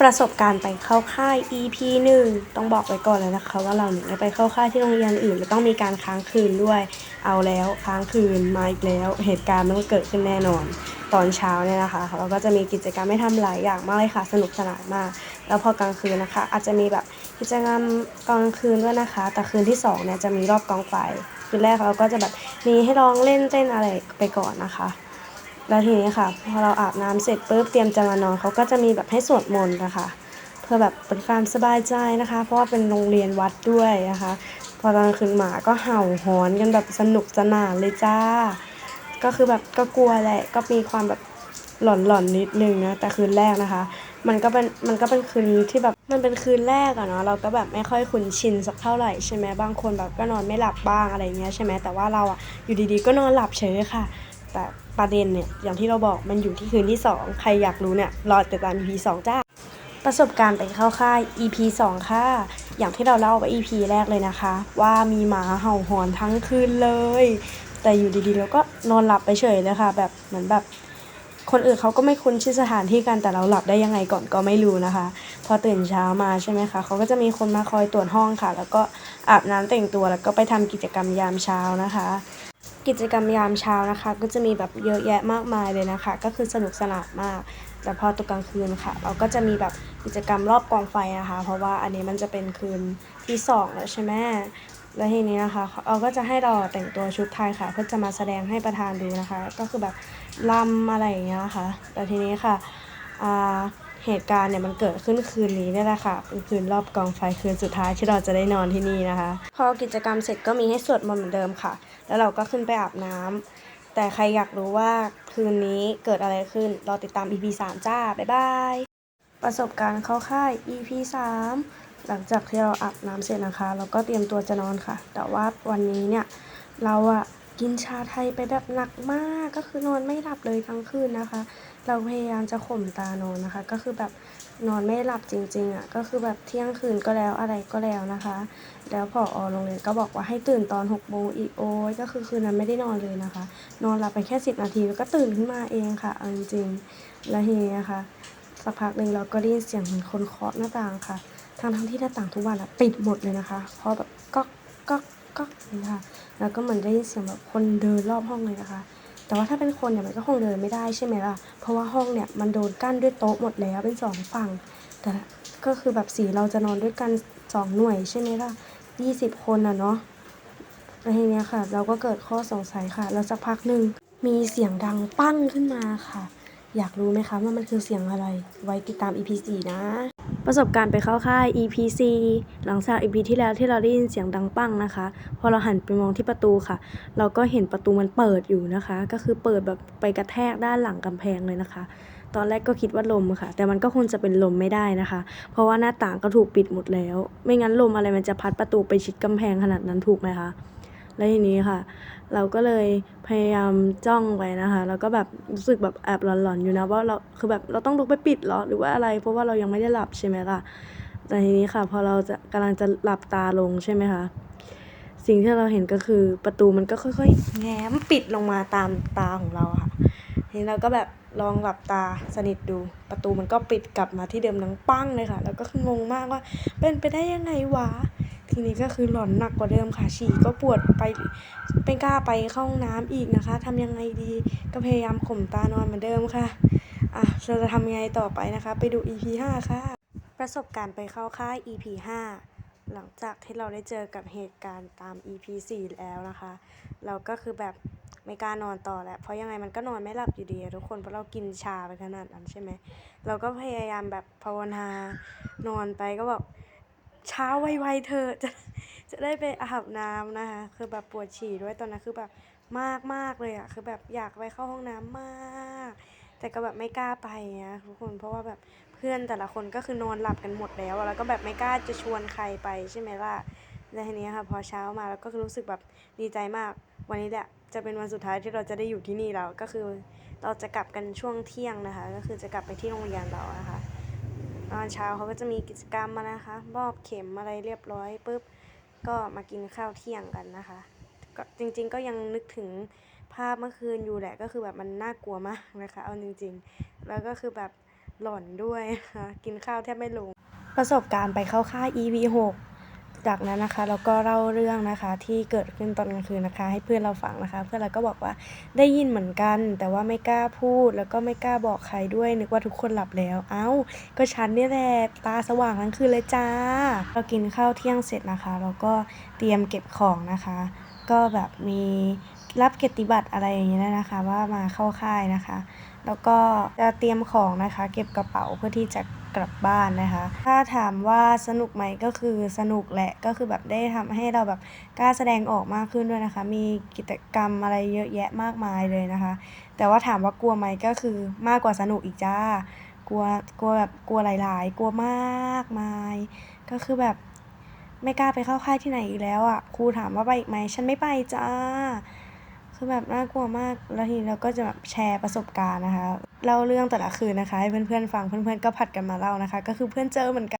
ประสบการณ์ไปเข้าค่าย EP หนึ่งต้องบอกไว้ก่อนเลยนะคะ ว่าเราเนี่ยไปเข้าค่ายที่โรงเรียนอื่นจะต้องมีการค้างคืนด้วย เอาแล้วค้างคืนมาอีกแล้ว เหตุการณ์มันก็เกิดขึ้นแน่นอน ตอนเช้าเนี่ยนะคะเราก็จะมีกิจกรรมให้ทำหลายอย่างมากเลยค่ะ สนุกสนานมาก แล้วพอกลางคืนนะคะ อาจจะมีแบบกิจกรรมกลางคืนด้วยนะคะ แต่คืนที่สองเนี่ยจะมีรอบกองไฟคืนแรกเราก็จะแบบมีให้ลองเล่นเต้นอะไรไปก่อนนะคะ แล้วทีนี้ค่ะพอเราอาบน้ำเสร็จปุ๊บเตรียมจะมานอนเขาก็จะมีแบบให้สวดมนต์นะคะเพื่อแบบเป็นความสบายใจนะคะ เพราะว่าเป็นโรงเรียนวัดด้วยนะคะ พอตอนคืนหมาก็เห่าหอนกันแบบสนุกสนานเลยจ้า ก็คือแบบก็กลัวแหละก็มีความแบบหลอนหลอนนิดนึงนะแต่คืนแรกนะคะ มันก็เป็นมันก็เป็นคืนที่แบบมันเป็นคืนแรกอะเนาะเราก็แบบไม่ค่อยคุ้นชินสักเท่าไหร่ใช่ไหมบางคนแบบก็นอนไม่หลับบ้างอะไรเงี้ยใช่ไหมแต่ว่าเราอะอยู่ดีๆก็นอนหลับเฉยค่ะ แต่ ประเด็นเนี่ยอย่างที่เราบอกมันอยู่ที่คืนที่ 2 ใครอยากรู้เนี่ยรอติดตาม EP 2 จ้า ประสบการณ์ไปเข้าค่าย EP 2 ค่ะ อย่างที่เราเล่าไป EP แรกเลยนะคะ ว่ามีหมาเห่าหอนทั้งคืนเลย แต่อยู่ดีๆเราก็นอนหลับไปเฉยเลยค่ะ แบบเหมือนแบบคนอื่นเขาก็ไม่คุ้นชื่อสถานที่กันแต่เราหลับได้ยังไงก่อนก็ไม่รู้นะคะ พอตื่นเช้ามาใช่ไหมคะเขาก็จะมีคนมาคอยตรวจห้องค่ะ แล้วก็อาบน้ำแต่งตัวแล้วก็ไปทำกิจกรรมยามเช้านะคะ กิจกรรมยามเช้านะคะ ก็จะมีแบบเยอะแยะมากมายเลยนะคะ ก็คือสนุกสนานมาก แต่พอตกกลางคืนค่ะ เราก็จะมีแบบกิจกรรมรอบกองไฟนะคะ เพราะว่าอันนี้มันจะเป็นคืนที่สองแล้วใช่ไหมแล้วทีนี้นะคะเราก็จะให้เราแต่งตัวชุดไทยค่ะ เพื่อจะมาแสดงให้ประธานดูนะคะ ก็คือแบบลำอะไรอย่างเงี้ยค่ะแต่ทีนี้ค่ะอ่า เหตุการณ์เนี่ยมันเกิดขึ้นคืนนี้นี่แหละค่ะเป็นคืนรอบกองไฟคืนสุดท้ายที่เราจะได้นอนที่นี่นะคะ พอกิจกรรมเสร็จก็มีให้สวดมนต์เหมือนเดิมค่ะ แล้วเราก็ขึ้นไปอาบน้ำแต่ใครอยากรู้ว่าคืนนี้เกิดอะไรขึ้นรอติดตาม EP 3 จ้า บ๊ายบายประสบการณ์เข้าค่าย EP 3 หลังจากที่เราอาบน้ำเสร็จนะคะ เราก็เตรียมตัวจะนอนค่ะ แต่ว่าวันนี้เนี่ยเราอะ กินชาไทยไปแบบหนักมากก็คือนอนไม่หลับเลยทั้งคืนนะคะ เราพยายามจะข่มตานอนนะคะ ก็คือแบบนอนไม่หลับจริงๆอะก็คือแบบเที่ยงคืนก็แล้วอะไรก็แล้วนะคะ แล้วพออโรงเรียนก็บอกว่าให้ตื่นตอน6กโมงอีกโอ้ยก็คือคืนนั้นไม่ได้นอนเลยนะคะ นอนหลับไปแค่ 10 นาทีแล้วก็ตื่นขึ้นมาเองค่ะเอาจริงๆแล้วทีนี้นะคะสักพักหนึ่งเราก็ได้ยินเสียงเหมือนคนเคาะหน้าต่างค่ะทั้งทั้งที่หน้าต่างทุกวันอะปิดหมดเลยนะคะเพราะแบบก๊อกก๊อก ก๊อกอย่างนี้ค่ะแล้วก็เหมือนได้ยินเสียงแบบคนเดินรอบห้องเลยนะคะ แต่ว่าถ้าเป็นคนเนี่ยมันก็คงเดินไม่ได้ใช่ไหมล่ะ เพราะว่าห้องเนี่ยมันโดนกั้นด้วยโต๊ะหมดแล้วเป็นสองฝั่ง แต่ก็คือแบบสีเราจะนอนด้วยกันสองหน่วยใช่ไหมล่ะยี่สิบคนอะเนาะแล้วทีเนี้ยค่ะ เราก็เกิดข้อสงสัยค่ะ แล้วสักพักหนึ่งมีเสียงดังปั้งขึ้นมาค่ะ อยากรู้ไหมคะว่ามันคือเสียงอะไร ไว้ติดตาม EP 4 นะ ประสบการณ์ไปเข้าค่าย EP 4หลังจาก EP ที่แล้วที่เราได้ยินเสียงดังปั้งนะคะ พอเราหันไปมองที่ประตูค่ะ เราก็เห็นประตูมันเปิดอยู่นะคะ ก็คือเปิดแบบไปกระแทกด้านหลังกำแพงเลยนะคะ ตอนแรกก็คิดว่าลมค่ะ แต่มันก็คงจะเป็นลมไม่ได้นะคะ เพราะว่าหน้าต่างก็ถูกปิดหมดแล้ว ไม่งั้นลมอะไรมันจะพัดประตูไปชิดกำแพงขนาดนั้นถูกไหมคะ แล้วทีนี้ค่ะ เราก็เลยพยายามจ้องไว้นะคะ แล้วก็แบบรู้สึกแบบแอบหลอนๆอยู่นะว่าเราคือแบบเราต้องลุกไปปิดเหรอหรือว่าอะไร เพราะว่าเรายังไม่ได้หลับใช่ไหมล่ะแต่ทีนี้ค่ะ พอเราจะกำลังจะหลับตาลงใช่ไหมคะสิ่งที่เราเห็นก็คือประตูมันก็ค่อยๆแง้มปิดลงมาตามตาของเราค่ะทีนี้เราก็แบบลองหลับตาสนิทดู ประตูมันก็ปิดกลับมาที่เดิมดังปั้งเลยค่ะ แล้วก็คืองงมากว่าเป็นไปได้ยังไงวะ ทีนี้ก็คือหลอนหนักกว่าเดิมค่ะฉี่ก็ปวดไปไม่กล้าไปเข้าห้องน้ำอีกนะคะทำยังไงดีก็พยายามข่มตานอนเหมือนเดิมค่ะอะเราจะทำยังไงต่อไปนะคะ ไปดู EP 5 ค่ะ ประสบการณ์ไปเข้าค่าย EP 5 หลังจากที่เราได้เจอกับเหตุการณ์ตาม EP 4 แล้วนะคะ เราก็คือแบบไม่กล้านอนต่อแล้ว เพราะยังไงมันก็นอนไม่หลับอยู่ดีทุกคนเพราะเรากินชาไปขนาดนั้นใช่ไหม เราก็พยายามแบบภาวนานอนไปก็แบบ เช้าไวๆเธอจะจะได้ไปอาบน้ำนะคะ คือแบบปวดฉี่ด้วยตอนนั้นคือแบบมากมากๆเลยอะคือแบบอยากไปเข้าห้องน้ำมาก แต่ก็แบบไม่กล้าไปนะทุกคนเพราะว่าแบบเพื่อนแต่ละคนก็คือนอนหลับกันหมดแล้ว แล้วก็แบบไม่กล้าจะชวนใครไปใช่ไหมล่ะแล้วทีนี้ค่ะพอเช้ามาแล้วก็คือรู้สึกแบบดีใจมาก วันนี้แหละจะเป็นวันสุดท้ายที่เราจะได้อยู่ที่นี่แล้วก็คือเราจะกลับกันช่วงเที่ยงนะคะ ก็คือจะกลับไปที่โรงเรียนเรานะคะ ตอนเช้าเขาก็จะมีกิจกรรมมานะคะมอบเข็มอะไรเรียบร้อยปุ๊บก็มากินข้าวเที่ยงกันนะคะก็จริง ๆ ก็ยังนึกถึงภาพเมื่อคืนอยู่แหละก็คือแบบมันน่ากลัวมากนะคะ เอาจริง ๆ แล้วก็คือแบบหลอนด้วยะคะกินข้าวแทบไม่ลง ประสบการณ์ไปเข้าค่าย EV6 จากนั้นนะคะเราก็เล่าเรื่องนะคะที่เกิดขึ้นตอนกลางคืนนะคะ ให้เพื่อนเราฟังนะคะ เพื่อนเราก็บอกว่าได้ยินเหมือนกัน แต่ว่าไม่กล้าพูดแล้วก็ไม่กล้าบอกใครด้วยนึกว่าทุกคนหลับแล้ว เอ้า ก็ฉันนี่แหละตาสว่างทั้งคืนเลยจ้า เรากินข้าวเที่ยงเสร็จนะคะแล้วก็เตรียมเก็บของนะคะ ก็แบบมีรับเกียรติบัตรอะไรอย่างเงี้ยนะคะ ว่ามาเข้าค่ายนะคะ แล้วก็จะเตรียมของนะคะ เก็บกระเป๋าเพื่อที่จะกลับบ้านนะคะ ถ้าถามว่าสนุกไหมก็คือสนุกแหละก็คือแบบได้ทำให้เราแบบกล้าแสดงออกมากขึ้นด้วยนะคะ มีกิจกรรมอะไรเยอะแยะมากมายเลยนะคะ แต่ว่าถามว่ากลัวไหมก็คือมากกว่าสนุกอีกจ้ากลัวกลัวแบบกลัวหลาย ๆ กลัวมากมาย ก็คือแบบไม่กล้าไปเข้าค่ายที่ไหนอีกแล้วอะครูถามว่าไปอีกไหมฉันไม่ไปจ้า คือแบบน่ากลัวมาก แล้วทีนี้เราก็จะแบบแชร์ประสบการณ์นะคะ เล่าเรื่องแต่ละคืนนะคะ ให้เพื่อนๆฟัง เพื่อนๆก็ผัดกันมาเล่านะคะ ก็คือเพื่อนเจอเหมือนกัน